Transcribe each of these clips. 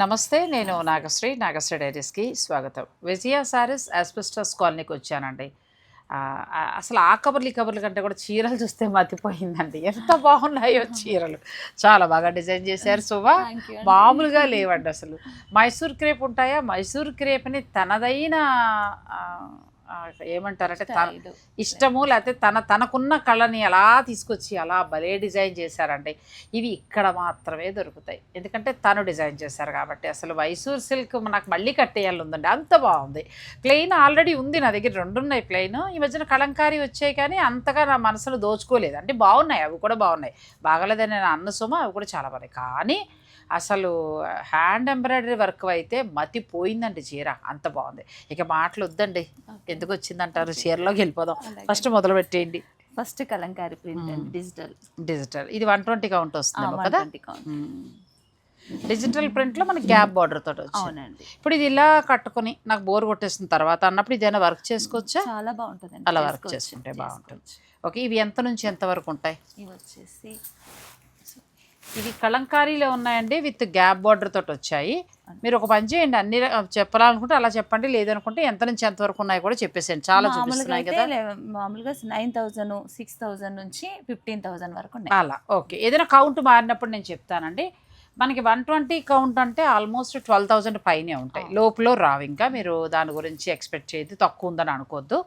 నమస్తే నేను నాగశ్రీ నాగశ్రీ డైరీస్కి స్వాగతం. విజయ సారీస్ ఆస్పెస్టస్ కాలనీకి వచ్చానండి. అసలు ఆ కబర్లు ఈ కబర్ల కంటే కూడా చీరలు చూస్తే మతిపోయిందండి. ఎంత బాగున్నాయో చీరలు. చాలా బాగా డిజైన్ చేశారు శోభా. మామూలుగా లేవండి అసలు. మైసూర్ క్రేప్ ఉంటాయా? మైసూర్ క్రేప్ని తనదైన ఏమంటారంటే తన. ఇష్టము లేకపోతే తన తనకున్న కళని అలా తీసుకొచ్చి అలా భలే డిజైన్ చేశారండి. ఇవి ఇక్కడ మాత్రమే దొరుకుతాయి. ఎందుకంటే తను డిజైన్ చేశారు కాబట్టి అసలు మైసూర్ సిల్క్ నాకు మళ్ళీ కట్టేయాలి ఉందండి అంత బాగుంది. ప్లెయిన్ ఆల్రెడీ ఉంది నా దగ్గర రెండు ఉన్నాయి ప్లెయిన్. ఈ మధ్యన కలంకారీ వచ్చాయి కానీ అంతగా నా మనసులో దోచుకోలేదు. అంటే బాగున్నాయి అవి కూడా బాగున్నాయి. బాగలేదని నేను అన్న సుమ అవి కూడా చాలా బాగున్నాయి. కానీ అసలు హ్యాండ్ ఎంబ్రాయిడరీ వర్క్ అయితే మతిపోయిందండి చీర. అంత బాగుంది. ఇక మాటలు వద్దండి ఎందుకు వచ్చిందంటారు? చీరలోకి వెళ్ళిపోదాం. ఫస్ట్ మొదలు పెట్టేయండి first Kalamkari print digital. Digital. ఇది వన్ ట్వంటీ కౌంట్ వస్తుంది కదా? డిజిటల్ ప్రింట్లో మనకి గ్యాప్ బార్డర్ తోటి అవునండి. ఇప్పుడు ఇది ఇలా కట్టుకొని నాకు బోర్ కొట్టేసిన తర్వాత అన్నప్పుడు ఇదైనా వర్క్ చేసుకోవచ్చా? చాలా బాగుంటుంది అలా work చేసుకుంటే బాగుంటుంది. ఓకే ఇవి ఎంత నుంచి ఎంత వరకు ఉంటాయి? ఇవి వచ్చేసి ఇవి కలంకారీలో ఉన్నాయండి విత్ గ్యాప్ బార్డర్ తోటి వచ్చాయి. మీరు ఒక పని చేయండి అన్ని చెప్పాలనుకుంటే అలా చెప్పండి లేదనుకుంటే ఎంత నుంచి ఎంత వరకు ఉన్నాయి కూడా చెప్పేసేయండి. చాలా చూపిస్తున్నాయి కదా. మామూలుగా నైన్ థౌజండ్ సిక్స్ థౌజండ్ నుంచి ఫిఫ్టీన్ థౌజండ్ వరకు ఉన్నాయి. అలా ఓకే. ఏదైనా కౌంట్ మారినప్పుడు నేను చెప్తానండి. మనకి వన్ ట్వంటీ కౌంట్ అంటే ఆల్మోస్ట్ ట్వెల్వ్ థౌజండ్ పైనే ఉంటాయి. లోపల రావు ఇంకా మీరు దాని గురించి ఎక్స్పెక్ట్ చేయదు తక్కువ ఉందని అనుకోవద్దు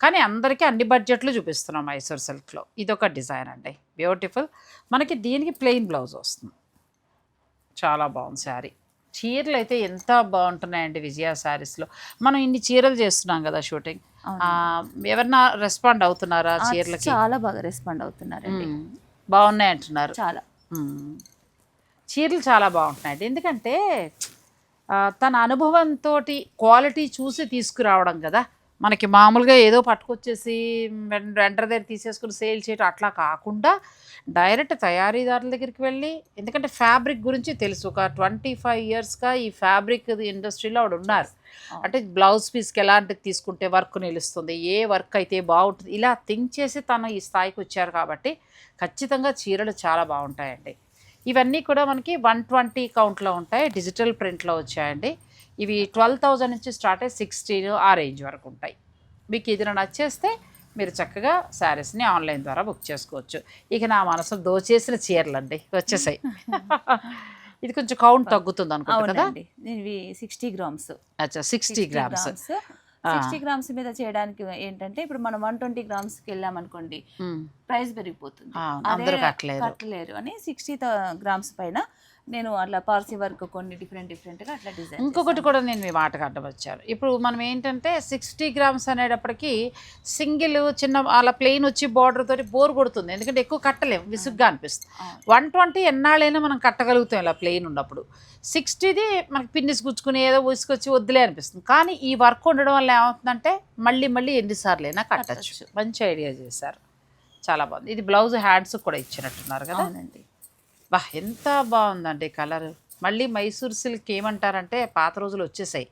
కానీ అందరికీ అన్ని బడ్జెట్లు చూపిస్తున్నాం మైసూర్ సిల్క్లో. ఇదొక డిజైన్ అండి. బ్యూటిఫుల్. మనకి దీనికి ప్లెయిన్ బ్లౌజ్ వస్తుంది. చాలా బాగుంది శారీ. చీరలు అయితే ఎంత బాగుంటున్నాయండి విజయ శారీస్లో. మనం ఇన్ని చీరలు చేస్తున్నాం కదా షూటింగ్. ఎవరన్నా రెస్పాండ్ అవుతున్నారా చీరలకి? చాలా బాగా రెస్పాండ్ అవుతున్నారండి. బాగున్నాయి అంటున్నారు చాలా. చీరలు చాలా బాగుంటున్నాయి ఎందుకంటే తన అనుభవంతో క్వాలిటీ చూసి తీసుకురావడం కదా. మనకి మామూలుగా ఏదో పట్టుకొచ్చేసి వెం- వెంటనే దగ్గర తీసేసుకుని సేల్ చేయడం అట్లా కాకుండా డైరెక్ట్ తయారీదారుల దగ్గరికి వెళ్ళి ఎందుకంటే ఫ్యాబ్రిక్ గురించి తెలుసు. ఒక ట్వంటీ ఫైవ్ ఇయర్స్గా ఈ ఫ్యాబ్రిక్ ఇండస్ట్రీలో ఆవిడ ఉన్నారు. అంటే బ్లౌజ్ పీస్కి ఎలాంటిది తీసుకుంటే వర్క్ నిలుస్తుంది ఏ వర్క్ అయితే బాగుంటుంది ఇలా థింక్ చేసి తను ఈ స్థాయికి వచ్చారు కాబట్టి ఖచ్చితంగా చీరలు చాలా బాగుంటాయండి. ఇవన్నీ కూడా మనకి వన్ ట్వంటీ కౌంట్లో ఉంటాయి డిజిటల్ ప్రింట్లో వచ్చాయండి. ఇవి ట్వెల్వ్ థౌజండ్ నుంచి స్టార్ట్ అయ్యి సిక్స్టీన్ ఆ రేంజ్ వరకు ఉంటాయి. మీకు ఏదైనా నచ్చేస్తే మీరు చక్కగా శారీస్ని ఆన్లైన్ ద్వారా బుక్ చేసుకోవచ్చు. ఇక నా మనసు దోచేసిన చీరలు అండి వచ్చేసాయి. ఇది కొంచెం కౌంట్ తగ్గుతుంది అనుకుంటా కదా? అవునండి. ఇవి సిక్స్టీ గ్రామ్స్. అచ్చా సిక్స్టీ గ్రామ్స్. సిక్స్టీ గ్రామ్స్ మీద చేయడానికి ఏంటంటే ఇప్పుడు మనం వన్ ట్వంటీ గ్రామ్స్కి వెళ్ళాం అనుకోండి ప్రైస్ పెరిగిపోతుంది. కట్టలేరు. అని సిక్స్టీ గ్రామ్స్ పైన నేను అట్లా పార్సీ వర్క్ కొన్ని డిఫరెంట్ డిఫరెంట్గా అట్లా డిజైన్ ఇంకొకటి కూడా నేను మీ మాటకు అడ్డం వచ్చాను ఇప్పుడు మనం ఏంటంటే సిక్స్టీ గ్రామ్స్ అనేటప్పటికి సింగిల్ చిన్న అలా ప్లెయిన్ వచ్చి బార్డర్ తోటి బోర్ కొడుతుంది. ఎందుకంటే ఎక్కువ కట్టలేము విసుగ్గా అనిపిస్తుంది. వన్ ట్వంటీ ఎన్నాళ్ళైనా మనం కట్టగలుగుతాం ఇలా ప్లెయిన్ ఉన్నప్పుడు. సిక్స్టీది మనకి పిన్నిస్ గుచ్చుకుని ఏదో ఉసుకొచ్చి వద్దులే అనిపిస్తుంది. కానీ ఈ వర్క్ ఉండడం వల్ల ఏమవుతుందంటే మళ్ళీ మళ్ళీ ఎన్నిసార్లు అయినా కట్టచ్చు. కట్టొచ్చు. మంచి ఐడియా చేశారు. చాలా బాగుంది. ఇది బ్లౌజ్ హ్యాండ్స్ కూడా ఇచ్చినట్టున్నారు కదా? అవునండి. బా ఎంత బాగుందండి కలర్. మళ్ళీ మైసూర్ సిల్క్ ఏమంటారంటే పాత రోజులు వచ్చేసాయి.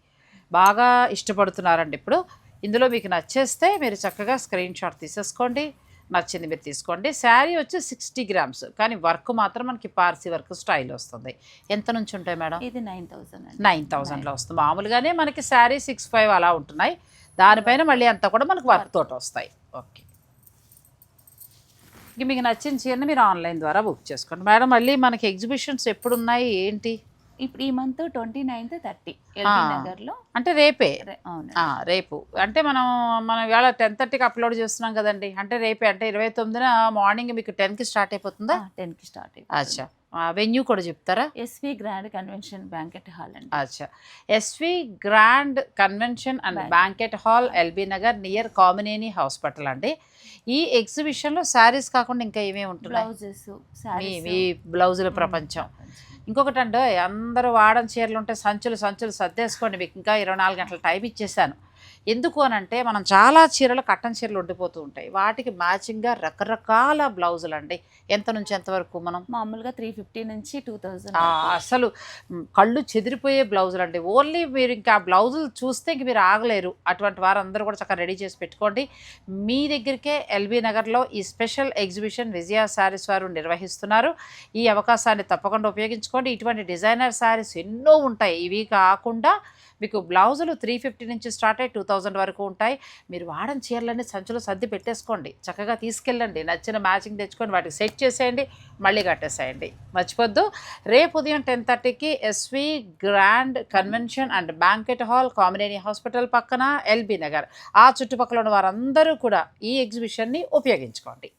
బాగా ఇష్టపడుతున్నారండి ఇప్పుడు. ఇందులో మీకు నచ్చేస్తే మీరు చక్కగా స్క్రీన్ షాట్ తీసేసుకోండి. నచ్చింది మీరు తీసుకోండి. శారీ వచ్చి సిక్స్టీ గ్రామ్స్. కానీ వర్క్ మాత్రం మనకి పార్సీ వర్క్ స్టైల్ వస్తుంది. ఎంత నుంచి ఉంటాయి మేడం? ఇది నైన్ థౌసండ్ నైన్ థౌజండ్లో వస్తుంది. మామూలుగానే మనకి శారీ సిక్స్ ఫైవ్ అలా ఉంటున్నాయి. దానిపైన మళ్ళీ అంతా కూడా మనకు వర్క్ తోటి వస్తాయి. ఓకే. ఇంక మీకు నచ్చిన చీరని మీరు ఆన్లైన్ ద్వారా బుక్ చేసుకోండి. మేడం మళ్ళీ మనకి ఎగ్జిబిషన్స్ ఎప్పుడు ఉన్నాయి ఏంటి? ఇప్పుడు ఈ మంత్ ట్వంటీ నైన్త్ థర్టీ ఆ. నగర్లో అంటే రేపే? రేపు. అంటే మనం మనం ఇవాళ టెన్ థర్టీకి అప్లోడ్ చేస్తున్నాం కదండి. అంటే రేపే అంటే ఇరవై తొమ్మిదిన మార్నింగ్ మీకు టెన్కి స్టార్ట్ అయిపోతుందా? టెన్కి స్టార్ట్ అచ్చా. వెన్యూ కూడా చెప్తారా? SV grand convention banquet hall అండి. అచ్చా. SV grand convention and banquet hall. LB Nagar near Kamineni hospital అండి. ఈ ఎగ్జిబిషన్లో శారీస్ కాకుండా ఇంకా ఏమేమి ఉంటున్నాయి? బ్లౌజుల ప్రపంచం. ఇంకొకటి అంటే అందరూ వాడని చీరలు ఉంటే సంచులు సంచులు సర్దేసుకోండి. మీకు ఇంకా ఇరవై నాలుగు గంటల టైం ఇచ్చేసాను. ఎందుకు అని అంటే మనం చాలా చీరలు కట్టన్ చీరలు ఉండిపోతూ ఉంటాయి. వాటికి మ్యాచింగ్గా రకరకాల బ్లౌజులు అండి. ఎంత నుంచి ఎంతవరకు మనం? మామూలుగా త్రీ ఫిఫ్టీ నుంచి టూ థౌజండ్ అసలు కళ్ళు చెదిరిపోయే బ్లౌజులు అండి. ఓన్లీ మీరు ఇంకా ఆ బ్లౌజులు చూస్తే ఇంక మీరు ఆగలేరు. అటువంటి వారందరూ కూడా చక్కగా రెడీ చేసి పెట్టుకోండి. మీ దగ్గరికే ఎల్బీ నగర్లో ఈ స్పెషల్ ఎగ్జిబిషన్ విజయ శారీస్ వారు నిర్వహిస్తున్నారు. ఈ అవకాశాన్ని తప్పకుండా ఉపయోగించుకోండి. ఇటువంటి డిజైనర్ శారీస్ ఎన్నో ఉంటాయి. ఇవి కాకుండా మీకు బ్లౌజులు త్రీ ఫిఫ్టీ నుంచి స్టార్ట్ అయ్యి టూ థౌజండ్ వరకు ఉంటాయి. మీరు వాడని చీరలన్నీ సంచులో సర్ది పెట్టేసుకోండి. చక్కగా తీసుకెళ్ళండి. నచ్చిన మ్యాచింగ్ తెచ్చుకొని వాటికి సెట్ చేసేయండి. మళ్ళీ కట్టేసేయండి. మర్చిపోద్దు. రేపు ఉదయం టెన్ థర్టీకి SV grand convention and banquet hall Kamineni hospital పక్కన ఎల్బీ నగర్ ఆ చుట్టుపక్కల ఉన్న వారందరూ కూడా ఈ ఎగ్జిబిషన్ని ఉపయోగించుకోండి.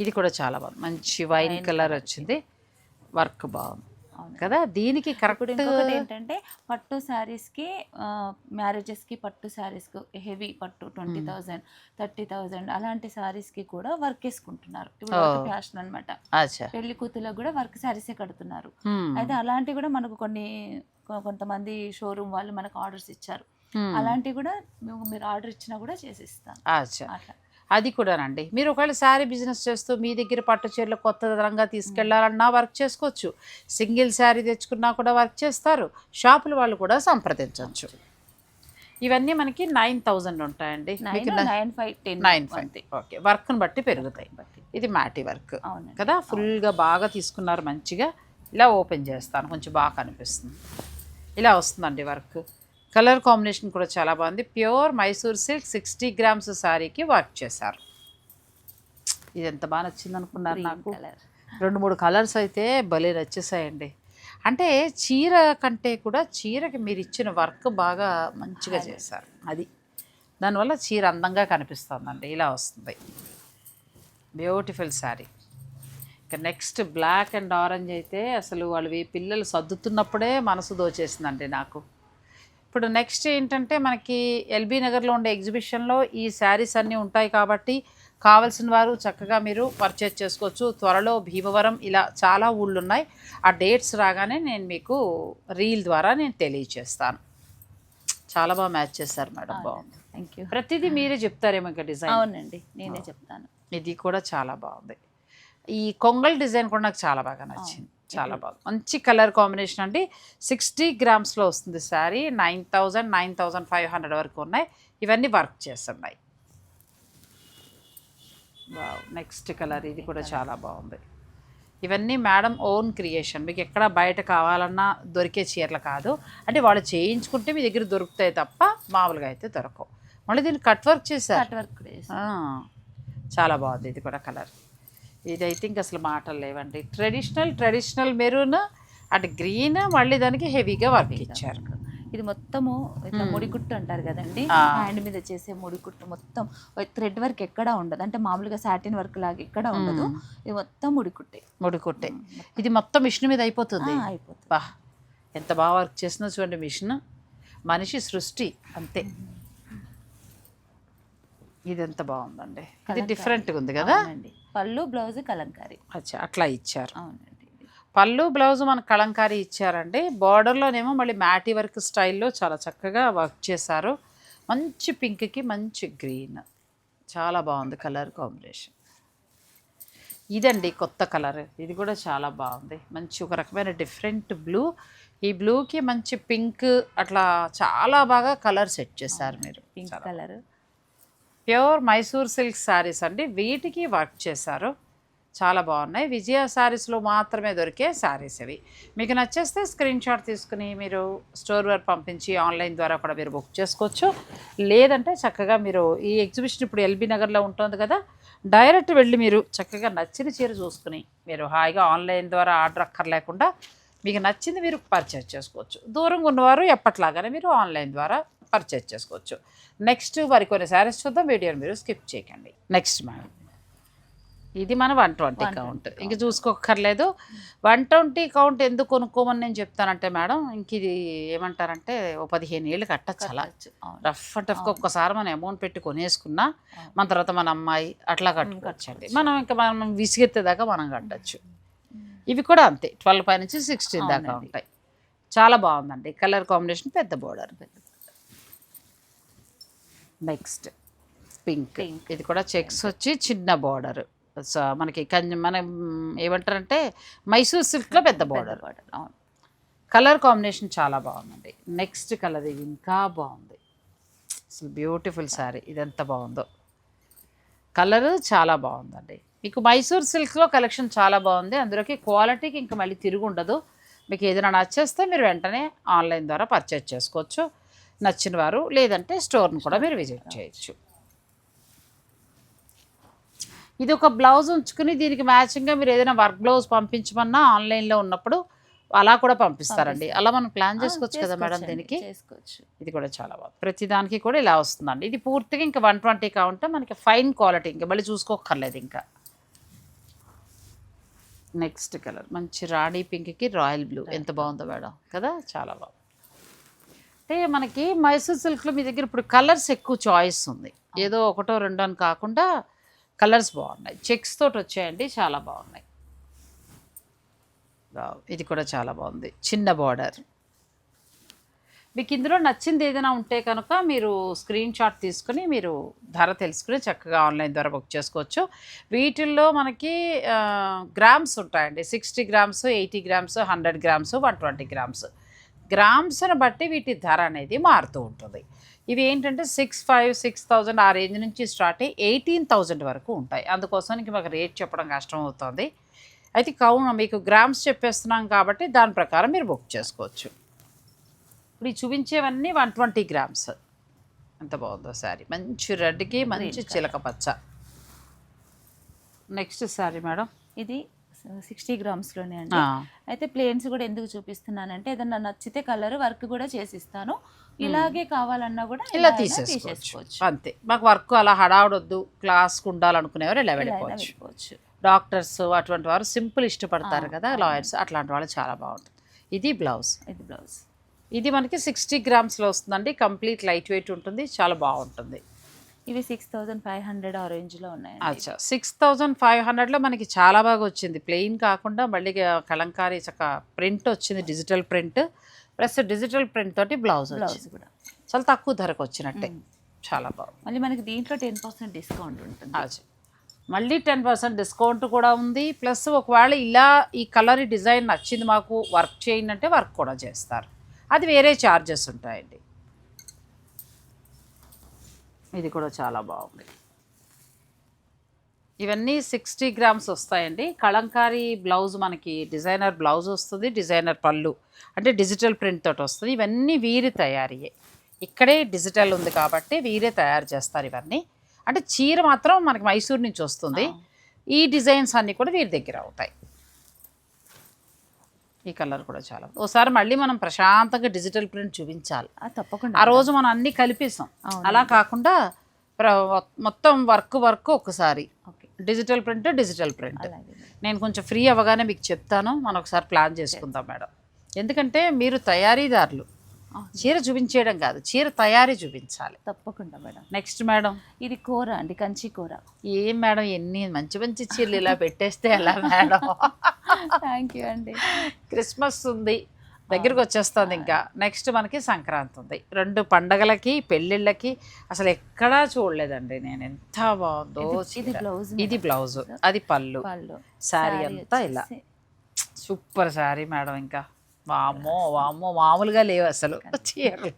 ఇది కూడా చాలా బాగుంది. మంచి వైన్ కలర్ వచ్చింది. వర్క్ బాగుంది. కదా? దీనికి కరెక్ట్ ఇంకొకటి ఏంటంటే పట్టు శారీస్కి మ్యారేజెస్కి పట్టు శారీస్కి హెవీ పట్టు ట్వంటీ థౌజండ్ థర్టీ థౌజండ్ అలాంటి శారీస్కి కూడా వర్క్ వేసుకుంటున్నారు. ఇప్పుడు. ఫ్యాషన్ అన్నమాట. అచ్చా. పెళ్ళి కూతులకు కూడా వర్క్ శారీసే కడుతున్నారు. అయితే అలాంటివి కూడా మనకు కొన్ని కొంతమంది షోరూమ్ వాళ్ళు మనకు ఆర్డర్స్ ఇచ్చారు. అలాంటివి కూడా మీరు ఆర్డర్ ఇచ్చినా కూడా చేసిస్తాం అచ్చా. అట్లా. అది కూడానండి. మీరు ఒకవేళ శారీ బిజినెస్ చేస్తూ మీ దగ్గర పట్టు చీరలు కొత్త తరంగా తీసుకెళ్ళాలన్నా వర్క్ చేసుకోవచ్చు. సింగిల్ శారీ తెచ్చుకున్నా కూడా వర్క్ చేస్తారు. షాపుల వాళ్ళు కూడా సంప్రదించవచ్చు. ఇవన్నీ మనకి నైన్ థౌజండ్ ఉంటాయండి. Nine five okay. వర్క్ని బట్టి పెరుగుతాయి. ఇది మ్యాటి వర్క్. కదా? ఫుల్గా బాగా తీసుకున్నారు మంచిగా. ఇలా ఓపెన్ చేస్తాను. కొంచెం బాగా కనిపిస్తుంది. ఇలా వస్తుందండి వర్క్. కలర్ కాంబినేషన్ కూడా చాలా బాగుంది. Pure Mysore silk sixty grams శారీకి వర్క్ చేశారు. ఇది ఎంత బాగా నచ్చింది అనుకున్నారు నాకు. రెండు మూడు కలర్స్ అయితే భలే నచ్చేసాయండి. అంటే చీర కంటే కూడా చీరకి మీరు ఇచ్చిన వర్క్ బాగా మంచిగా చేశారు. అది. దానివల్ల చీర అందంగా కనిపిస్తుందండి. ఇలా వస్తుంది. బ్యూటిఫుల్ శారీ ఇక నెక్స్ట్ బ్లాక్ అండ్ ఆరెంజ్ అయితే అసలు వాళ్ళు పిల్లలు సర్దుతున్నప్పుడే మనసు దోచేసిందండి నాకు. ఇప్పుడు నెక్స్ట్ ఏంటంటే మనకి ఎల్బీ నగర్లో ఉండే ఎగ్జిబిషన్లో ఈ శారీస్ అన్నీ ఉంటాయి కాబట్టి కావలసిన వారు చక్కగా మీరు పర్చేజ్ చేసుకోవచ్చు. త్వరలో భీమవరం ఇలా చాలా ఊళ్ళు ఉన్నాయి ఆ డేట్స్ రాగానే నేను మీకు రీల్ ద్వారా నేను తెలియచేస్తాను. చాలా బాగా మ్యాచ్ చేస్తారు మేడం. బాగుంది. థ్యాంక్ యూ ప్రతిదీ మీరే చెప్తారేమో ఇంకా డిజైన్ అవునండి. నేనే చెప్తాను. ఇది కూడా చాలా బాగుంది. ఈ కొంగల్ డిజైన్ కూడా నాకు చాలా బాగా నచ్చింది. చాలా బాగుంది. మంచి కలర్ కాంబినేషన్ అండి. సిక్స్టీ గ్రామ్స్లో వస్తుంది saree. Nine thousand nine thousand five hundred వరకు ఉన్నాయి. ఇవన్నీ వర్క్ చేస్తున్నాయి. నెక్స్ట్ కలర్ ఇది కూడా చాలా బాగుంది. ఇవన్నీ మేడం ఓన్ క్రియేషన్. మీకు ఎక్కడ బయట కావాలన్నా దొరికే చీరలు కాదు. అంటే వాళ్ళు చేయించుకుంటే మీ దగ్గర దొరుకుతాయి తప్ప మామూలుగా అయితే దొరకవు. మళ్ళీ దీన్ని కట్ వర్క్ చేశారు. కట్ వర్క్ చాలా బాగుంది. ఇది కూడా కలర్. ఇది ఐ థింక్ అసలు మాటలు లేవండి. ట్రెడిషనల్ ట్రెడిషనల్ మెరూన్ అటు గ్రీన్ మళ్ళీ దానికి హెవీగా వర్క్ ఇచ్చారు. ఇది మొత్తము ఇట్లా ముడికుట్టు అంటారు కదండి. హ్యాండ్ మీద చేసే ముడికుట్టు మొత్తం థ్రెడ్ వర్క్ ఎక్కడ ఉండదు. అంటే మామూలుగా సాటిన్ వర్క్ లాగా ఎక్కడ ఉండదు. ఇది మొత్తం ముడికుట్టే ముడికుట్టే ఇది మొత్తం మిషన్ మీద అయిపోతుంది. అయిపోతుంది. బా ఎంత బాగా వర్క్ చేసిందో చూడండి మిషన్. మనిషి సృష్టి అంతే. ఇది ఎంత బాగుందండి. ఇది డిఫరెంట్గా ఉంది కదా? పళ్ళు బ్లౌజ్ కలంకారీ. అచ్చా అట్లా ఇచ్చారు. అవునండి. పళ్ళు బ్లౌజ్ మన కలంకారీ ఇచ్చారండి. బార్డర్లోనేమో మళ్ళీ మ్యాటీ వర్క్ స్టైల్లో చాలా చక్కగా వర్క్ చేశారు. మంచి పింక్కి మంచి గ్రీన్. చాలా బాగుంది కలర్ కాంబినేషన్. ఇదండి కొత్త కలర్. ఇది కూడా చాలా బాగుంది. మంచి ఒక రకమైన డిఫరెంట్ బ్లూ ఈ బ్లూకి మంచి పింక్ అట్లా చాలా బాగా కలర్ సెట్ చేశారు మీరు. Pink colour. Pure Mysore silk sarees అండి. వీటికి వర్క్ చేశారు. చాలా బాగున్నాయి. విజయ శారీస్లో మాత్రమే దొరికే శారీస్ ఇవి. మీకు నచ్చేస్తే స్క్రీన్ షాట్ తీసుకుని మీరు స్టోర్ వరకు పంపించి ఆన్లైన్ ద్వారా కూడా మీరు బుక్ చేసుకోవచ్చు. లేదంటే చక్కగా మీరు ఈ ఎగ్జిబిషన్ ఇప్పుడు ఎల్బీ నగర్లో ఉంటుంది కదా డైరెక్ట్ వెళ్ళి మీరు చక్కగా నచ్చిన చీర చూసుకుని మీరు హాయిగా ఆన్లైన్ ద్వారా ఆర్డర్ అక్కర్లేకుండా మీకు నచ్చింది మీరు పర్చేజ్ చేసుకోవచ్చు. దూరంగా ఉన్నవారు ఎప్పట్లాగానే మీరు ఆన్లైన్ ద్వారా పర్చేజ్ చేసుకోవచ్చు. నెక్స్ట్ మరికొన్ని శారీస్ చూద్దాం వీడియోని మీరు స్కిప్ చేయకండి. నెక్స్ట్ మేడం ఇది మన వన్ ట్వంటీ కౌంట్ ఇంక చూసుకోక్కర్లేదు. వన్ ట్వంటీ కౌంట్ ఎందుకు కొనుక్కోమని నేను చెప్తానంటే మేడం ఇంక ఇది ఏమంటారంటే ఓ పదిహేను ఏళ్ళు కట్టచ్చు అలా. రఫ్ అండ్ టఫ్గా ఒక్కసారి మనం అమౌంట్ పెట్టి కొనేసుకున్నా మన తర్వాత మన అమ్మాయి అట్లా కట్టుకోవచ్చండి మనం ఇంకా మనం విసిగెత్తేదాకా మనం కట్టచ్చు. ఇవి కూడా అంతే ట్వెల్వ్ పై నుంచి సిక్స్టీన్ దాకా. ఉంటాయి. చాలా బాగుందండి. కలర్ కాంబినేషన్ పెద్ద బోర్డర్ నెక్స్ట్ పింక్. ఇది కూడా చెక్స్ వచ్చి చిన్న బార్డర్. మనకి కన్ మనం ఏమంటారంటే మైసూర్ సిల్క్లో పెద్ద బార్డర్. బార్డర్ అవును. కలర్ కాంబినేషన్ చాలా బాగుందండి. నెక్స్ట్ కలర్ ఇది ఇంకా బాగుంది. అసలు బ్యూటిఫుల్ శారీ. ఇది ఎంత బాగుందో. కలర్ చాలా బాగుందండి. మీకు మైసూర్ సిల్క్లో కలెక్షన్ చాలా బాగుంది. అందులోకి క్వాలిటీకి ఇంకా మళ్ళీ తిరిగి ఉండదు మీకు ఏదైనా నచ్చేస్తే మీరు వెంటనే ఆన్లైన్ ద్వారా పర్చేజ్ చేసుకోవచ్చు. నచ్చిన వారు లేదంటే స్టోర్ని కూడా మీరు విజిట్ చేయొచ్చు. ఇది ఒక బ్లౌజ్ ఉంచుకుని దీనికి మ్యాచింగ్గా మీరు ఏదైనా వర్క్ బ్లౌజ్ పంపించమన్నా ఆన్లైన్లో ఉన్నప్పుడు అలా కూడా పంపిస్తారండి. అలా మనం ప్లాన్ చేసుకోవచ్చు కదా మేడం దీనికి? చేసుకోవచ్చు. ఇది కూడా చాలా బాగుంది. ప్రతి దానికి కూడా ఇలా వస్తుందండి. ఇది పూర్తిగా ఇంకా వన్ ట్వంటీ కావుంటే మనకి ఫైన్ క్వాలిటీ ఇంకా మళ్ళీ చూసుకోక్కర్లేదు ఇంకా. Next colour. మంచి రాణి పింక్కి రాయల్ బ్లూ. ఎంత బాగుందో మేడం. కదా? చాలా బాగుంది. అంటే మనకి మైసూర్ సిల్క్లో మీ దగ్గర ఇప్పుడు కలర్స్ ఎక్కువ చాయిస్ ఉంది. ఏదో ఒకటో రెండో అని కాకుండా కలర్స్ బాగున్నాయి. చెక్స్ తోటి వచ్చాయండి చాలా బాగున్నాయి. ఇది కూడా చాలా బాగుంది. చిన్న బార్డర్. మీకు ఇందులో నచ్చింది ఏదైనా ఉంటే కనుక మీరు స్క్రీన్ షాట్ తీసుకుని మీరు ధర తెలుసుకుని చక్కగా ఆన్లైన్ ద్వారా బుక్ చేసుకోవచ్చు. వీటిల్లో మనకి గ్రామ్స్ ఉంటాయండి. Sixty grams eighty grams hundred grams one twenty grams. గ్రామ్స్ని బట్టి వీటి ధర అనేది మారుతూ ఉంటుంది. ఇవి ఏంటంటే సిక్స్ ఫైవ్ సిక్స్ థౌజండ్ ఆ రేంజ్ నుంచి స్టార్ట్ అయ్యి ఎయిటీన్ థౌజండ్ వరకు ఉంటాయి. అందుకోసం ఇంక మాకు రేట్ చెప్పడం కష్టం అవుతుంది అయితే కౌన మీకు గ్రామ్స్ చెప్పేస్తున్నాం కాబట్టి దాని ప్రకారం మీరు బుక్ చేసుకోవచ్చు. ఇప్పుడు ఈ చూపించేవన్నీ వన్ ట్వంటీ గ్రామ్స్. ఎంత బాగుందో శారీ. మంచి రెడ్కి మంచి చిలక పచ్చ. Next saree madam. ఇది సిక్స్టీ గ్రామ్స్లోనే అండి. అయితే ప్లేన్స్ కూడా ఎందుకు చూపిస్తున్నానంటే ఏదన్నా నచ్చితే కలర్ వర్క్ కూడా చేసిస్తాను. ఇలాగే కావాలన్నా కూడా ఇలా తీసేసుకోవచ్చు. అంతే. మాకు వర్క్ అలా హడావుడొద్దు క్లాస్కి ఉండాలనుకునేవారు ఇలా వెళ్ళిపోవచ్చు. డాక్టర్స్ అటువంటి వారు సింపుల్ ఇష్టపడతారు కదా లాయర్స్ అట్లాంటి వాళ్ళు చాలా బాగుంటుంది. ఇది బ్లౌజ్ ఇది బ్లౌజ్ ఇది మనకి సిక్స్టీ గ్రామ్స్లో వస్తుందండి. కంప్లీట్ లైట్ వెయిట్ ఉంటుంది చాలా బాగుంటుంది. ఇవి సిక్స్ థౌజండ్ ఫైవ్ హండ్రెడ్ ఆ రేంజ్లో ఉన్నాయి అచ్చా. సిక్స్ థౌజండ్ ఫైవ్ హండ్రెడ్లో మనకి చాలా బాగా వచ్చింది. ప్లెయిన్ కాకుండా మళ్ళీ కలంకారీ చక్క ప్రింట్ వచ్చింది digital print plus digital print తోటి బ్లౌజ్ బ్లౌజ్ కూడా. చాలా తక్కువ ధరకు వచ్చినట్టే. చాలా బాగుంది. మళ్ళీ మనకి దీంట్లో టెన్ పర్సెంట్ డిస్కౌంట్ ఉంటుంది. అచ్చా. మళ్ళీ టెన్ పర్సెంట్ డిస్కౌంట్ కూడా ఉంది. ప్లస్ ఒకవేళ ఇలా ఈ కలర్ డిజైన్ నచ్చింది మాకు వర్క్ చేయండి అంటే వర్క్ కూడా చేస్తారు. అది వేరే ఛార్జెస్ ఉంటాయండి. ఇది కూడా చాలా బాగుంది. ఇవన్నీ సిక్స్టీ గ్రామ్స్ వస్తాయండి. కలంకారీ బ్లౌజ్ మనకి డిజైనర్ బ్లౌజ్ వస్తుంది డిజైనర్ పళ్ళు అంటే డిజిటల్ ప్రింట్ తోటి వస్తుంది. ఇవన్నీ వీరి తయారీయే. ఇక్కడే డిజిటల్ ఉంది కాబట్టి వీరే తయారు చేస్తారు ఇవన్నీ. అంటే చీర మాత్రం మనకి మైసూర్ నుంచి వస్తుంది. ఈ డిజైన్స్ అన్నీ కూడా వీరి దగ్గర అవుతాయి. ఈ కలర్ కూడా చాలా. ఓసారి మళ్ళీ మనం ప్రశాంతంగా డిజిటల్ ప్రింట్ చూపించాలి. తప్పకుండా ఆ రోజు మనం అన్ని కలిపేసాం. అలా కాకుండా మొత్తం వర్క్ వర్క్ ఒకసారి. Okay. Digital print digital print. నేను కొంచెం ఫ్రీ అవ్వగానే మీకు చెప్తాను. మనం ఒకసారి ప్లాన్ చేసుకుందాం మేడం. ఎందుకంటే మీరు తయారీదారులు. చీర చూపించేయడం కాదు చీర తయారీ చూపించాలి. తప్పకుండా మేడం. Next madam. ఇది కూర అండి కంచి కూర. ఏం మేడం ఎన్ని మంచి మంచి చీరలు ఇలా పెట్టేస్తే ఎలా మేడం? థ్యాంక్ యూ అండి. క్రిస్మస్ ఉంది దగ్గరికి వచ్చేస్తుంది ఇంకా. నెక్స్ట్ మనకి సంక్రాంతి ఉంది. రెండు పండగలకి పెళ్ళిళ్ళకి అసలు ఎక్కడా చూడలేదండి నేను. ఎంత బాగుందో ఇది-. బ్లౌజ్ ఇది బ్లౌజ్ అది పళ్ళు. వాళ్ళు శారీ అంతా ఇలా. సూపర్ శారీ మేడం ఇంకా. వామ్మో వామ్మో మామూలుగా లేవు అసలు. చీరలు.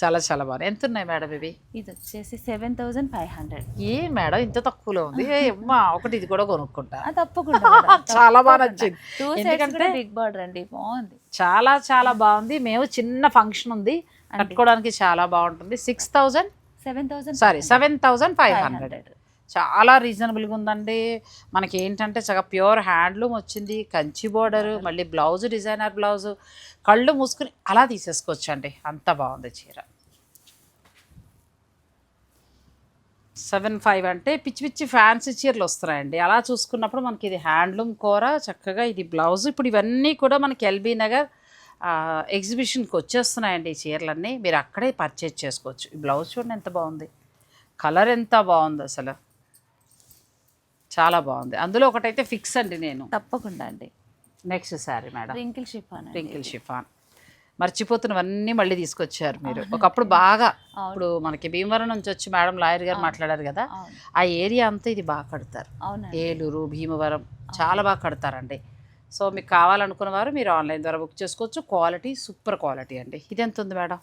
చాలా చాలా బాగున్నాయి. ఎంత ఉన్నాయి మేడం ఇవి? ఇది వచ్చేసి సెవెన్ థౌజండ్ ఫైవ్ హండ్రెడ్. ఏ మేడం ఇంత తక్కువలో ఉంది? అమ్మా ఒకటి ఇది కూడా కొనుక్కుంటా. తప్పకుండా చాలా బాగా నచ్చింది. టూ ఎందుకంటే బిగ్ బార్డర్ అండి బాగుంది. చాలా చాలా బాగుంది. మేము చిన్న ఫంక్షన్ ఉంది. కట్టుకోవడానికి చాలా బాగుంటుంది. Six thousand seven thousand sorry seven thousand five hundred చాలా రీజనబుల్గా ఉందండి. మనకి ఏంటంటే చక్కగా ప్యూర్ హ్యాండ్లూమ్ వచ్చింది కంచి బోర్డర్ మళ్ళీ బ్లౌజ్ డిజైనర్ బ్లౌజ్ కళ్ళు మూసుకుని అలా తీసేసుకోవచ్చు అండి అంత బాగుంది చీర. సెవెన్ ఫైవ్ అంటే పిచ్చి పిచ్చి ఫ్యాన్సీ చీరలు వస్తున్నాయండి. అలా చూసుకున్నప్పుడు మనకి ఇది హ్యాండ్లూమ్ కూర చక్కగా ఇది బ్లౌజ్ ఇప్పుడు ఇవన్నీ కూడా మనకి ఎల్బీ నగర్ ఎగ్జిబిషన్కి వచ్చేస్తున్నాయండి ఈ చీరలన్నీ. మీరు అక్కడే పర్చేజ్ చేసుకోవచ్చు. ఈ బ్లౌజ్ చూడండి ఎంత బాగుంది. కలర్ ఎంత బాగుంది అసలు. చాలా బాగుంది. అందులో ఒకటైతే ఫిక్స్ అండి నేను. తప్పకుండా అండి. Next sari madam. Wrinkle ship అని రింకిల్ షిఫాన్. మర్చిపోతున్నవన్నీ మళ్ళీ తీసుకొచ్చారు మీరు. ఒకప్పుడు బాగా ఇప్పుడు మనకి భీమవరం నుంచి వచ్చి మేడం లాయర్ గారు. మాట్లాడారు కదా ఆ ఏరియా అంతా ఇది బాగా కడతారు. ఏలూరు భీమవరం చాలా బాగా కడతారండి. సో మీకు కావాలనుకున్న వారు మీరు ఆన్లైన్ ద్వారా బుక్ చేసుకోవచ్చు. క్వాలిటీ సూపర్ క్వాలిటీ అండి. ఇది ఎంత ఉంది madam?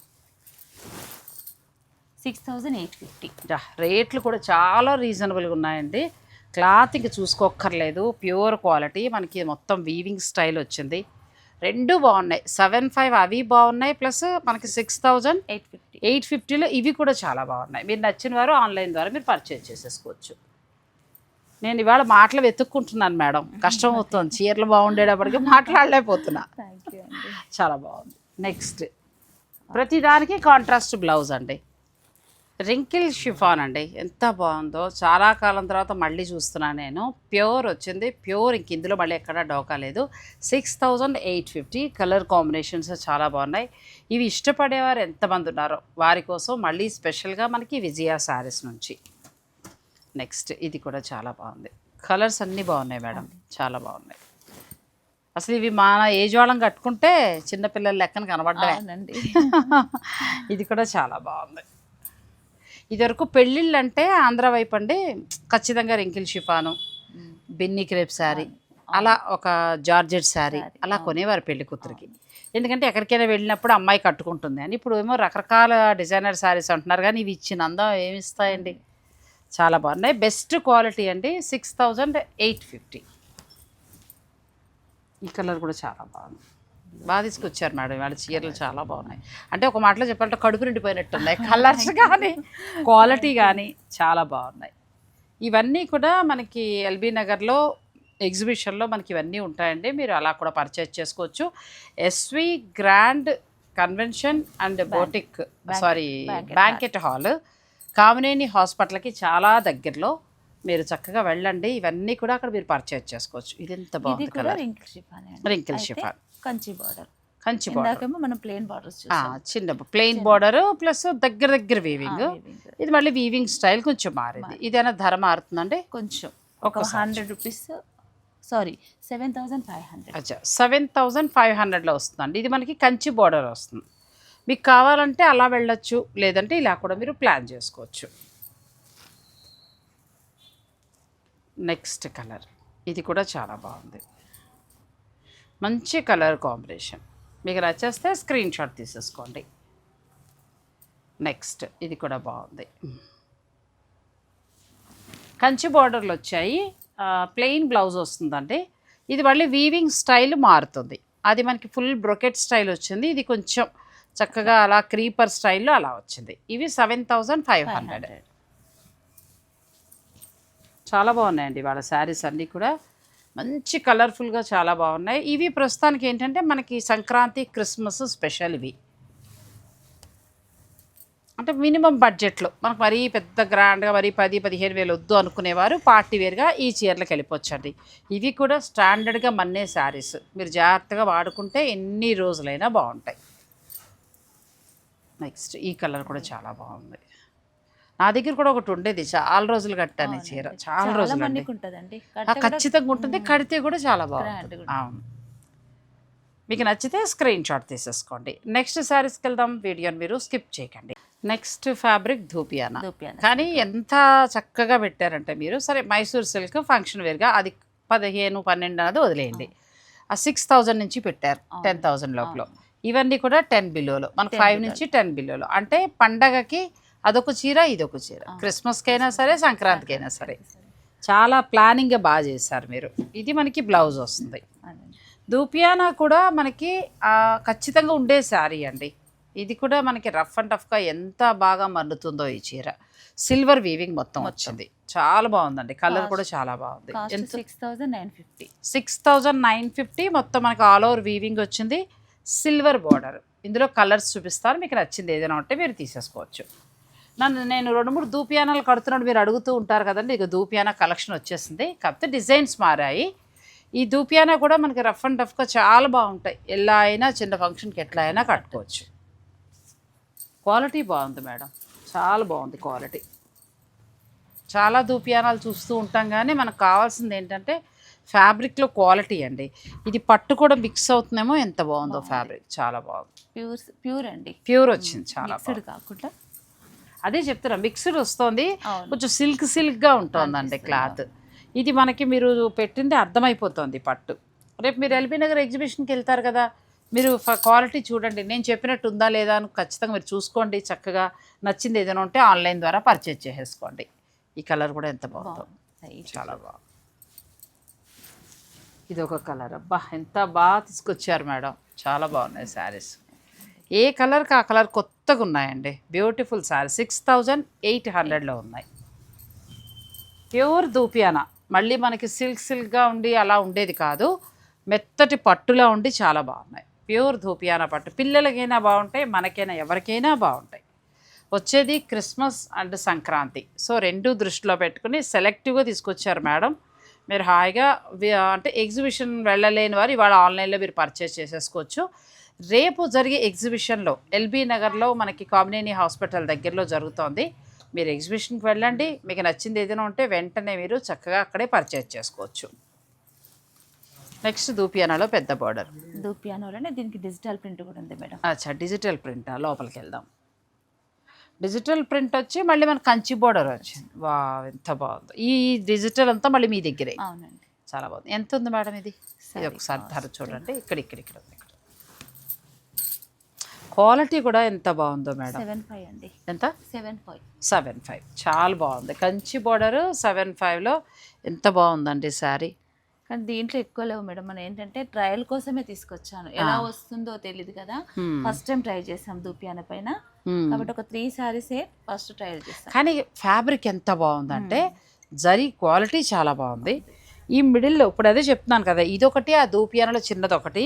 Six thousand eight fifty. రేట్లు కూడా చాలా రీజనబుల్గా ఉన్నాయండి. క్లాత్ ఇంక చూసుకోక్కర్లేదు ప్యూర్ క్వాలిటీ. మనకి మొత్తం వీవింగ్ స్టైల్ వచ్చింది. రెండు బాగున్నాయి. సెవెన్ ఫైవ్ అవి బాగున్నాయి ప్లస్ మనకి six thousand eight fifty eight ఫిఫ్టీలో ఇవి కూడా చాలా బాగున్నాయి. మీరు నచ్చిన వారు ఆన్లైన్ ద్వారా మీరు పర్చేజ్ చేసేసుకోవచ్చు. నేను ఇవాళ మాటలు వెతుక్కుంటున్నాను మేడం. కష్టం అవుతుంది. చీరలు బాగుండేటప్పటికి మాట్లాడలేకపోతున్నా. చాలా బాగుంది. నెక్స్ట్ ప్రతిదానికి కాంట్రాస్ట్ బ్లౌజ్ అండి. రింకిల్ షిఫాన్ అండి. ఎంత బాగుందో. చాలా కాలం తర్వాత మళ్ళీ చూస్తున్నాను నేను. ప్యూర్ వచ్చింది. ప్యూర్ ఇంక ఇందులో మళ్ళీ ఎక్కడా డోకా లేదు. Six thousand eight fifty. Colour combinations చాలా బాగున్నాయి. ఇవి ఇష్టపడేవారు ఎంతమంది ఉన్నారో వారి కోసం మళ్ళీ స్పెషల్గా మనకి విజయ శారీస్ నుంచి. నెక్స్ట్ ఇది కూడా చాలా బాగుంది. కలర్స్ అన్నీ బాగున్నాయి మేడం. చాలా బాగున్నాయి. అసలు ఇవి మన ఏజ్ వాళ్ళం కట్టుకుంటే చిన్నపిల్లల లెక్కన కనబడ్డాయి. ఇది కూడా చాలా బాగుంది. ఇదివరకు పెళ్ళిళ్ళు అంటే ఆంధ్ర వైపు అండి ఖచ్చితంగా wrinkle chiffon Binny crepe saree అలా ఒక జార్జెట్ శారీ అలా. కొనేవారు పెళ్ళి కూతురికి. ఎందుకంటే ఎక్కడికైనా వెళ్ళినప్పుడు అమ్మాయి కట్టుకుంటుంది. అని ఇప్పుడు ఏమో రకరకాల డిజైనర్ శారీస్ అంటున్నారు. కానీ ఇవి ఇచ్చిన అందం ఏమి ఇస్తాయండి? చాలా బాగున్నాయి. బెస్ట్ క్వాలిటీ అండి సిక్స్ థౌజండ్ ఎయిట్ ఫిఫ్టీ. ఈ కలర్ కూడా చాలా బాగుంది. బాగా తీసుకొచ్చారు మేడం. వాళ్ళ చీరలు చాలా బాగున్నాయి. అంటే ఒక మాటలో చెప్పాలంటే కడుపు నిండిపోయినట్టు ఉన్నాయి కలర్స్ కానీ క్వాలిటీ కానీ చాలా బాగున్నాయి. ఇవన్నీ కూడా మనకి ఎల్బీ నగర్లో ఎగ్జిబిషన్లో మనకి ఇవన్నీ ఉంటాయండి. మీరు అలా కూడా పర్చేజ్ చేసుకోవచ్చు. SV grand convention and boutique sorry banquet hall Kamineni హాస్పిటల్కి చాలా దగ్గరలో మీరు చక్కగా వెళ్ళండి. ఇవన్నీ కూడా అక్కడ మీరు పర్చేజ్ చేసుకోవచ్చు. ఇది ఎంత బాగుంది కూడా colour wrinkle chiffon. Kanchi border. Kanchi border. మనం ప్లేన్ బార్డర్స్ చూసాం. చిన్న ప్లెయిన్ బార్డర్ ప్లస్ దగ్గర దగ్గర వీవింగ్. ఇది మళ్ళీ వీవింగ్ స్టైల్ కొంచెం మారింది. ఇదైనా ధర మారుతుందండి? కొంచెం. ఒక hundred rupees sorry seven thousand five hundred అచ్చా సెవెన్ థౌజండ్ ఫైవ్ హండ్రెడ్లో వస్తుందండి. ఇది మనకి కంచి బార్డర్ వస్తుంది. మీకు కావాలంటే అలా వెళ్ళొచ్చు లేదంటే ఇలా కూడా మీరు ప్లాన్ చేసుకోవచ్చు. నెక్స్ట్ కలర్ ఇది కూడా చాలా బాగుంది. మంచి కలర్ కాంబినేషన్. మీకు నచ్చేస్తే స్క్రీన్ షాట్ తీసేసుకోండి. నెక్స్ట్ ఇది కూడా బాగుంది. కంచి బార్డర్లు వచ్చాయి. ప్లెయిన్ బ్లౌజ్ వస్తుందండి. ఇది మళ్ళీ వీవింగ్ స్టైల్ మారుతుంది. అది మనకి ఫుల్ బ్రొకెట్ స్టైల్ వచ్చింది. ఇది కొంచెం చక్కగా అలా క్రీపర్ స్టైల్లో అలా వచ్చింది. ఇవి సెవెన్ థౌజండ్ ఫైవ్ హండ్రెడ్ చాలా బాగున్నాయండి వాళ్ళ శారీస్ అన్నీ కూడా. మంచి కలర్ఫుల్గా చాలా బాగున్నాయి. ఇవి ప్రస్తుతానికి ఏంటంటే మనకి సంక్రాంతి క్రిస్మస్ స్పెషల్ ఇవి. అంటే మినిమం బడ్జెట్లో మనకు మరీ పెద్ద గ్రాండ్గా మరీ పది పదిహేను వేలు వద్దు అనుకునేవారు పార్టీ వేర్గా ఈ చీరలకు వెళ్ళిపోవచ్చండి. ఇవి కూడా స్టాండర్డ్గా మన్నే శారీస్. మీరు జాగ్రత్తగా వాడుకుంటే ఎన్ని రోజులైనా బాగుంటాయి. నెక్స్ట్ ఈ కలర్ కూడా చాలా బాగుంది. నా దగ్గర కూడా ఒకటి ఉండేది చాలా రోజులు కట్టాను చీర చాలా రోజులు ఖచ్చితంగా ఉంటుంది కడితే కూడా చాలా బాగుంటుంది. అవును. మీకు నచ్చితే స్క్రీన్ షాట్ తీసేసుకోండి. నెక్స్ట్ శారీస్కి వెళ్దాం వీడియోని మీరు స్కిప్ చేయకండి. నెక్స్ట్ ఫ్యాబ్రిక్ ధూపియానా. కానీ ఎంత చక్కగా పెట్టారంటే మీరు సరే మైసూర్ సిల్క్ ఫంక్షన్ వేర్గా అది పదిహేను పన్నెండు అన్నది వదిలేయండి. ఆ సిక్స్ థౌజండ్ నుంచి పెట్టారు టెన్ థౌజండ్ లోపల. ఇవన్నీ కూడా టెన్ బిలోలో మనకు 10 ఫైవ్. నుంచి టెన్ బిలోలో అంటే పండగకి అదొక చీర ఇదొక చీర. క్రిస్మస్కి అయినా సరే సంక్రాంతికి అయినా సరే. చాలా ప్లానింగ్గా బాగా చేశారు మీరు. ఇది మనకి బ్లౌజ్ వస్తుంది. దూపియానా కూడా మనకి ఖచ్చితంగా ఉండే శారీ అండి. ఇది కూడా మనకి రఫ్ అండ్ టఫ్గా ఎంత బాగా మన్నుతుందో ఈ చీర. సిల్వర్ వీవింగ్ మొత్తం వచ్చింది. చాలా బాగుందండి. కలర్ కూడా చాలా బాగుంది. Six thousand nine fifty six thousand nine fifty మొత్తం మనకి ఆల్ ఓవర్ వీవింగ్ వచ్చింది. Silver border. ఇందులో కలర్స్ చూపిస్తారు మీకు నచ్చింది ఏదైనా ఉంటే మీరు తీసేసుకోవచ్చు. నన్ను నేను రెండు మూడు దూపియానాలు కడుతున్నాడు మీరు అడుగుతూ ఉంటారు కదండి. ఇక దూపియానా కలెక్షన్ వచ్చేసింది. కాకపోతే డిజైన్స్ మారాయి. ఈ దూపియానా కూడా మనకి రఫ్ అండ్ టఫ్గా చాలా బాగుంటాయి. ఎలా అయినా చిన్న ఫంక్షన్కి ఎట్లా అయినా కట్టుకోవచ్చు. క్వాలిటీ బాగుంది మేడం. చాలా బాగుంది క్వాలిటీ. చాలా దూపియానాలు చూస్తూ ఉంటాం కానీ మనకు కావాల్సింది ఏంటంటే ఫ్యాబ్రిక్లో క్వాలిటీ అండి. ఇది పట్టు కూడా మిక్స్ అవుతుందేమో ఎంత బాగుందో ఫ్యాబ్రిక్. చాలా బాగుంది. ప్యూర్ ప్యూర్ అండి. ప్యూర్ వచ్చింది. చాలా కాకుండా అదే చెప్తున్నా మిక్స్డ్ వస్తుంది. కొంచెం సిల్క్ సిల్క్గా ఉంటుందండి క్లాత్. ఇది మనకి మీరు పెట్టింది అర్థమైపోతుంది పట్టు. రేపు మీరు ఎల్బీ నగర్ ఎగ్జిబిషన్కి వెళ్తారు కదా మీరు క్వాలిటీ చూడండి. నేను చెప్పినట్టు ఉందా లేదా అని ఖచ్చితంగా మీరు చూసుకోండి చక్కగా. నచ్చింది ఏదైనా ఉంటే ఆన్లైన్ ద్వారా పర్చేజ్ చేసేసుకోండి. ఈ కలర్ కూడా ఎంత బాగుందో. బాగుంది. చాలా బాగుంది. ఇది ఒక కలర్. అబ్బా ఎంత బాగా తీసుకొచ్చారు మేడం. చాలా బాగున్నాయి శారీస్. ఏ కలర్కి ఆ కలర్ కొత్తగా ఉన్నాయండి beautiful saree six thousand eight హండ్రెడ్లో ఉన్నాయి. ప్యూర్ దూపియానా మళ్ళీ మనకి సిల్క్ సిల్క్గా ఉండి అలా ఉండేది కాదు. మెత్తటి పట్టులా ఉండి చాలా బాగున్నాయి. ప్యూర్ ధూపియానా పట్టు. పిల్లలకైనా బాగుంటాయి మనకైనా ఎవరికైనా బాగుంటాయి. వచ్చేది క్రిస్మస్ అండ్ సంక్రాంతి సో రెండు దృష్టిలో పెట్టుకుని సెలెక్టివ్గా తీసుకొచ్చారు మేడం. మీరు హాయిగా అంటే ఎగ్జిబిషన్ వెళ్ళలేని వారు ఇవాళ ఆన్లైన్లో మీరు పర్చేస్ చేసేసుకోవచ్చు. రేపు జరిగే ఎగ్జిబిషన్లో ఎల్బీ నగర్లో మనకి కామినేని హాస్పిటల్ దగ్గరలో జరుగుతోంది. మీరు ఎగ్జిబిషన్కి వెళ్ళండి. మీకు నచ్చింది ఏదైనా ఉంటే వెంటనే మీరు చక్కగా అక్కడే పర్చేజ్ చేసుకోవచ్చు. నెక్స్ట్ దూపియానాలో పెద్ద బార్డర్. దూపియానోలోనే దీనికి డిజిటల్ ప్రింట్ కూడా ఉంది మేడం. అచ్చా డిజిటల్ ప్రింట్? లోపలికి వెళ్దాం. డిజిటల్ ప్రింట్ వచ్చి మళ్ళీ మన కంచి బోర్డర్ వచ్చింది. వా ఎంత బాగుంది. ఈ డిజిటల్ అంతా మళ్ళీ మీ దగ్గరే. అవునండి. చాలా బాగుంది. ఎంత ఉంది మేడం ఇది? ఇది ఒకసారి ధర. చూడండి. ఇక్కడ ఇక్కడ ఇక్కడ ఉంది, క్వాలిటీ కూడా ఎంత బాగుందో మేడం? సెవెన్ ఫైవ్ అండి. ఎంత? Seven five. Seven five. చాలా బాగుంది. కంచి బోర్డర్ సెవెన్ ఫైవ్లో ఎంత బాగుందండి శారీ? కానీ దీంట్లో ఎక్కువ లేవు మేడం. మనం ఏంటంటే ట్రయల్ కోసమే తీసుకొచ్చాను. ఎలా వస్తుందో తెలియదు కదా. ఫస్ట్ టైం ట్రై చేసాం దూపియాన పైన. కాబట్టి ఒక త్రీ సారీసే ఫస్ట్ ట్రయల్ చేస్తాం కానీ ఫ్యాబ్రిక్ ఎంత బాగుందంటే జరీ క్వాలిటీ చాలా బాగుంది. ఈ మిడిల్లో ఇప్పుడు అదే చెప్తున్నాను కదా ఇదొకటి ఆ దూపియానలో చిన్నది ఒకటి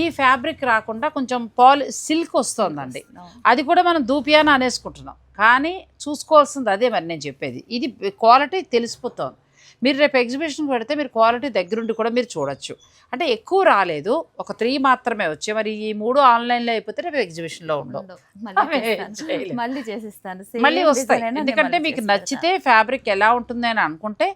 ఈ ఫ్యాబ్రిక్ రాకుండా కొంచెం పాలి సిల్క్ వస్తుందండి. అది కూడా మనం దూపియాన అనేసుకుంటున్నాం. కానీ చూసుకోవాల్సింది అదే మరి నేను చెప్పేది. ఇది క్వాలిటీ తెలిసిపోతుంది. మీరు రేపు ఎగ్జిబిషన్కి పెడితే మీరు క్వాలిటీ దగ్గరుండి కూడా మీరు చూడొచ్చు. అంటే ఎక్కువ రాలేదు ఒక త్రీ మాత్రమే వచ్చాయి మరి ఈ మూడు ఆన్లైన్లో అయిపోతే రేపు ఎగ్జిబిషన్లో ఉండవు. మళ్ళీ చేసిస్తాను. మళ్ళీ వస్తాయి. ఎందుకంటే మీకు నచ్చితే ఫ్యాబ్రిక్ ఎలా ఉంటుంది అని అనుకుంటే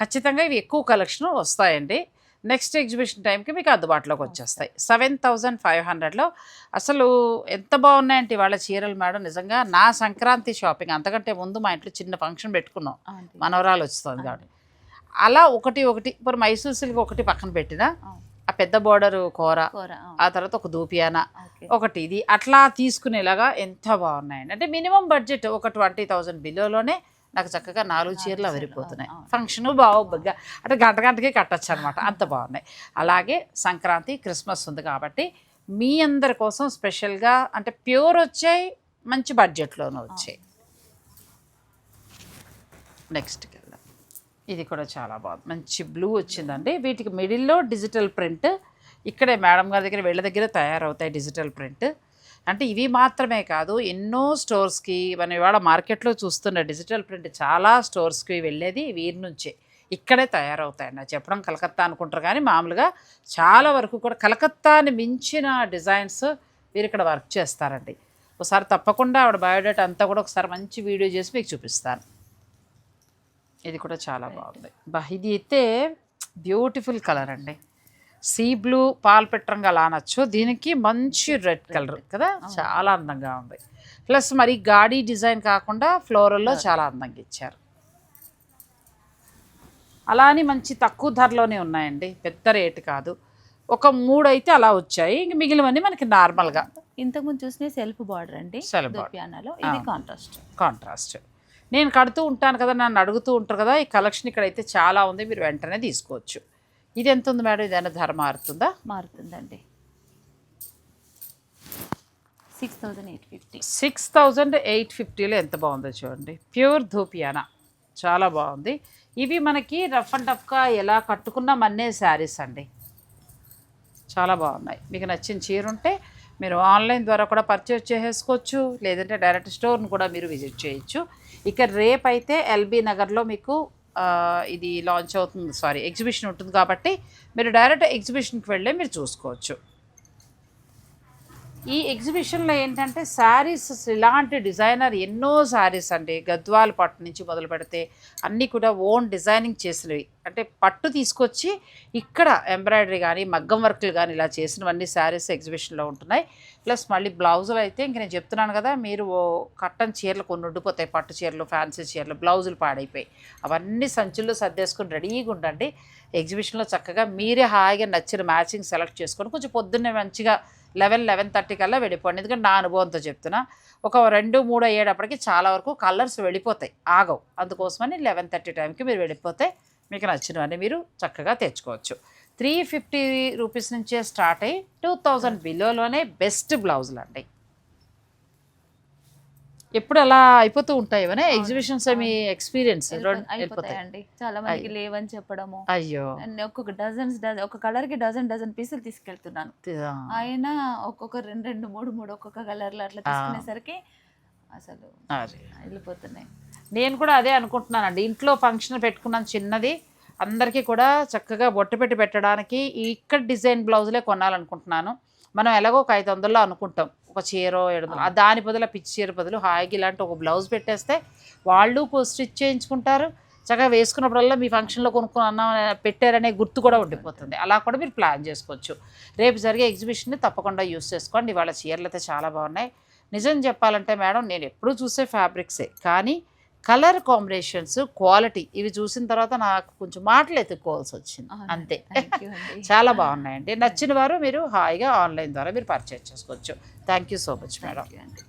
ఖచ్చితంగా ఇవి ఎక్కువ కలెక్షన్ వస్తాయండి. నెక్స్ట్ ఎగ్జిబిషన్ టైంకి మీకు అందుబాటులోకి వచ్చేస్తాయి. సెవెన్ థౌజండ్ ఫైవ్ హండ్రెడ్లో అసలు ఎంత బాగున్నాయంటే వాళ్ళ చీరలు మేడం. నిజంగా నా సంక్రాంతి షాపింగ్ అంతకంటే ముందు మా ఇంట్లో చిన్న ఫంక్షన్ పెట్టుకున్నాం. మనవరాలు వస్తుంది కాబట్టి. అలా ఒకటి ఒకటి ఇప్పుడు మైసూర్ సిల్క్ ఒకటి పక్కన పెట్టిన. ఆ పెద్ద బోర్డర్ కూర. ఆ తర్వాత ఒక దూపియానా. ఒకటి ఇది. అట్లా తీసుకునేలాగా ఎంత బాగున్నాయండి. అంటే మినిమం బడ్జెట్ ఒక ట్వంటీ థౌజండ్ బిలోలోనే నాకు చక్కగా నాలుగు చీరలు అవరిపోతున్నాయి. ఫంక్షన్ బాగా అంటే గంట గంటకి కట్టచ్చు అనమాట అంత బాగున్నాయి అలాగే సంక్రాంతి క్రిస్మస్ ఉంది కాబట్టి మీ అందరి కోసం స్పెషల్గా అంటే ప్యూర్ వచ్చాయి మంచి బడ్జెట్లోనూ వచ్చాయి. నెక్స్ట్కి వెళ్దాం. ఇది కూడా చాలా బాగుంది మంచి బ్లూ వచ్చిందండి. వీటికి మిడిల్లో డిజిటల్ ప్రింట్. ఇక్కడే మేడం గారి దగ్గర వీళ్ళ దగ్గర తయారవుతాయి డిజిటల్ ప్రింట్. అంటే ఇవి మాత్రమే కాదు ఎన్నో స్టోర్స్కి మనం ఇవాళ మార్కెట్లో చూస్తున్న డిజిటల్ ప్రింట్ చాలా స్టోర్స్కి వెళ్ళేది వీరి నుంచే. ఇక్కడే తయారవుతాయండి చెప్పడం కలకత్తా అనుకుంటారు. కానీ మామూలుగా చాలా వరకు కూడా కలకత్తాని మించిన డిజైన్స్ వీరు ఇక్కడ వర్క్ చేస్తారండి. ఒకసారి తప్పకుండా ఆవిడ బయోడేటా అంతా కూడా ఒకసారి మంచి వీడియో చేసి మీకు చూపిస్తాను. ఇది కూడా చాలా బాగుంది. బా ఇది అయితే బ్యూటిఫుల్ కలర్ అండి. సీ బ్లూ పాల్పెట్ రంగు అలా అనొచ్చు. దీనికి మంచి రెడ్ కలర్ కదా? చాలా అందంగా ఉంది. ప్లస్ మరి గాడి డిజైన్ కాకుండా ఫ్లోరల్లో చాలా అందంగా ఇచ్చారు. అలా అని మంచి తక్కువ ధరలోనే ఉన్నాయండి. పెద్ద రేటు కాదు. ఒక మూడు అయితే అలా వచ్చాయి. ఇంక మిగిలినవన్నీ మనకి నార్మల్గా. ఇంతకుముందు చూసిన సెల్ఫ్ బార్డర్ అండి. దూపియానాలో ఇది. కాంట్రాస్ట్. కాంట్రాస్ట్. నేను కడుతూ ఉంటాను కదా నన్ను అడుగుతూ ఉంటారు కదా ఈ కలెక్షన్ ఇక్కడైతే చాలా ఉంది. మీరు వెంటనే తీసుకోవచ్చు. ఇది ఎంత ఉంది మేడం? ఇదైనా ధర మారుతుందా? మారుతుందండి. Six thousand eight fifty six thousand eight ఫిఫ్టీలో ఎంత బాగుందో చూడండి. ప్యూర్ ధూపియానా చాలా బాగుంది. ఇవి మనకి రఫ్ అండ్ టఫ్గా ఎలా కట్టుకున్నా మన్నే శారీస్ అండి. చాలా బాగున్నాయి. మీకు నచ్చిన చీర ఉంటే మీరు ఆన్లైన్ ద్వారా కూడా పర్చేస్ చేసేసుకోవచ్చు. లేదంటే డైరెక్ట్ స్టోర్ని కూడా మీరు విజిట్ చేయొచ్చు. ఇక రేపైతే ఎల్బీ నగర్లో మీకు ఇది లాంచ్ అవుతుంది. సారీ ఎగ్జిబిషన్ ఉంటుంది కాబట్టి మీరు డైరెక్ట్ ఎగ్జిబిషన్కి వెళ్ళే మీరు చూసుకోవచ్చు. ఈ ఎగ్జిబిషన్లో ఏంటంటే శారీస్ ఇలాంటి డిజైనర్ ఎన్నో శారీస్ అండి. గద్వాల పట్టు నుంచి మొదలు పెడితే అన్నీ కూడా ఓన్ డిజైనింగ్ చేసినవి. అంటే పట్టు తీసుకొచ్చి ఇక్కడ ఎంబ్రాయిడరీ కానీ మగ్గం వర్క్లు కానీ ఇలా చేసినవన్నీ శారీస్ ఎగ్జిబిషన్లో ఉంటున్నాయి. ప్లస్ మళ్ళీ బ్లౌజులు అయితే ఇంక నేను చెప్తున్నాను కదా మీరు ఓ కట్టన్ చీరలు కొన్ని ఉండిపోతాయి. పట్టు చీరలు ఫ్యాన్సీ చీరలు బ్లౌజులు పాడైపోయి. అవన్నీ సంచుల్లో సర్దేసుకొని రెడీగా ఉండండి. ఎగ్జిబిషన్లో చక్కగా మీరే హాయిగా నచ్చిన మ్యాచింగ్ సెలెక్ట్ చేసుకొని కొంచెం పొద్దున్నే మంచిగా లెవెన్ లెవెన్ థర్టీ కల్లా వెళ్ళిపోండి. ఎందుకంటే నా అనుభవంతో చెప్తున్నా. ఒక రెండు మూడు అయ్యేటప్పటికి చాలా వరకు కలర్స్ వెళ్ళిపోతాయి. ఆగవు. అందుకోసమని లెవెన్ థర్టీ టైంకి మీరు వెళ్ళిపోతే మీకు నచ్చినవన్నీ మీరు చక్కగా తెచ్చుకోవచ్చు. త్రీ ఫిఫ్టీ రూపీస్ నుంచే స్టార్ట్ అయ్యి టూ థౌజండ్ బిలోలోనే బెస్ట్ బ్లౌజులు అండి ఎప్పుడు అలా అయిపోతూ ఉంటాయి ఇవన్నీ ఎగ్జిబిషన్స్ మీ ఎక్స్పీరియన్స్ అయిపోతాయండి చాలా మందికి లేవని చెప్పడము. అయ్యో. అండ్ ఒక్కొక్క డజన్స్ డజన్ ఒక కలర్కి డజన్ డజన్ పీసులు తీసుకెళ్తున్నాను. ఆయన ఒక్కొక్క రెండు రెండు మూడు మూడు ఒక్కొక్క కలర్లు అట్లా తీసుకునేసరికి అసలు. వెళ్ళిపోతున్నాయి. నేను కూడా అదే అనుకుంటున్నానండి. ఇంట్లో ఫంక్షన్ పెట్టుకున్నాను చిన్నది. అందరికీ కూడా చక్కగా బొట్టు పెట్టి పెట్టడానికి ఇక్కడ డిజైన్ బ్లౌజులే కొనాలనుకుంటున్నాను. మనం ఎలాగో ఒక ఐదు వందల్లో అనుకుంటాం. ఒక చీర ఏడు దాని బదులు పిచ్చి చీర బదులు హాయిగా ఇలాంటి ఒక బ్లౌజ్ పెట్టేస్తే వాళ్ళు స్టిచ్ చేయించుకుంటారు. చక్కగా వేసుకున్నప్పుడల్లా మీ ఫంక్షన్లో కొనుక్కున్న పెట్టారనే గుర్తు కూడా ఉండిపోతుంది. అలా కూడా మీరు ప్లాన్ చేసుకోవచ్చు. రేపు జరిగే ఎగ్జిబిషన్ని తప్పకుండా యూస్ చేసుకోండి. ఇవాళ చీరలు అయితే చాలా బాగున్నాయి. నిజం చెప్పాలంటే మేడం నేను ఎప్పుడూ చూసే ఫ్యాబ్రిక్సే. కానీ కలర్ కాంబినేషన్స్ క్వాలిటీ ఇవి చూసిన తర్వాత నాకు కొంచెం మాటలు ఎత్తుక్కోవాల్సి వచ్చింది? అంతే. చాలా బాగున్నాయండి. నచ్చిన వారు మీరు హాయిగా ఆన్లైన్ ద్వారా మీరు పర్చేజ్ చేసుకోవచ్చు. Thank you so much madam Thank you అండి.